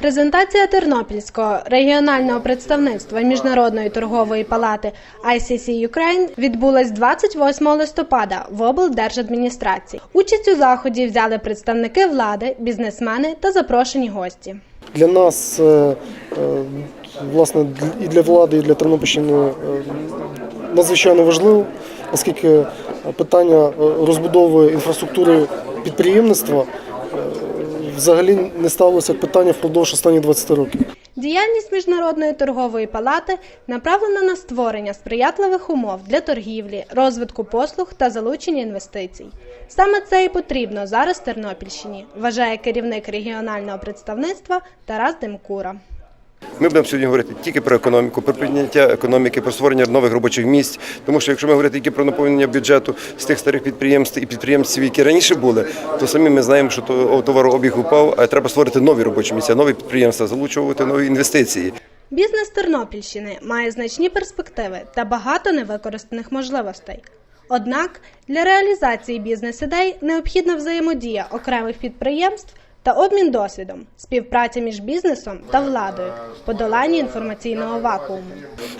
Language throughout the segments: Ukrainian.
Презентація Тернопільського регіонального представництва Міжнародної торгової палати ICC Ukraine відбулась 28 листопада в облдержадміністрації. Участь у заході взяли представники влади, бізнесмени та запрошені гості. Для нас, е, е, власне, і для влади, і для Тернопільщини е, надзвичайно важливо, оскільки питання розбудови інфраструктури підприємництва взагалі не ставилося питання впродовж останніх 20 років. Діяльність міжнародної торгової палати направлена на створення сприятливих умов для торгівлі, розвитку послуг та залучення інвестицій. Саме це і потрібно зараз Тернопільщині, вважає керівник регіонального представництва Тарас Демкура. Ми будемо сьогодні говорити тільки про економіку, про підняття економіки, про створення нових робочих місць. Тому що якщо ми говорити тільки про наповнення бюджету з тих старих підприємств і підприємств, які раніше були, то самі ми знаємо, що товарообіг упав, а треба створити нові робочі місця, нові підприємства, залучувати нові інвестиції. Бізнес Тернопільщини має значні перспективи та багато невикористаних можливостей. Однак для реалізації бізнес-ідей необхідна взаємодія окремих підприємств та обмін досвідом, співпраця між бізнесом та владою, подолання інформаційного вакууму.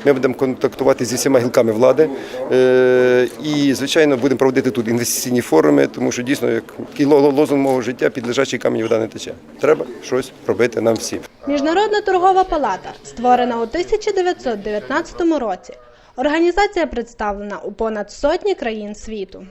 Ми будемо контактувати зі всіма гілками влади е, і, звичайно, будемо проводити тут інвестиційні форуми, тому що дійсно, як лозунг мого життя, під лежачий камінь вода не тече. Треба щось робити нам всім. Міжнародна торгова палата створена у 1919 році. Організація представлена у понад сотні країн світу.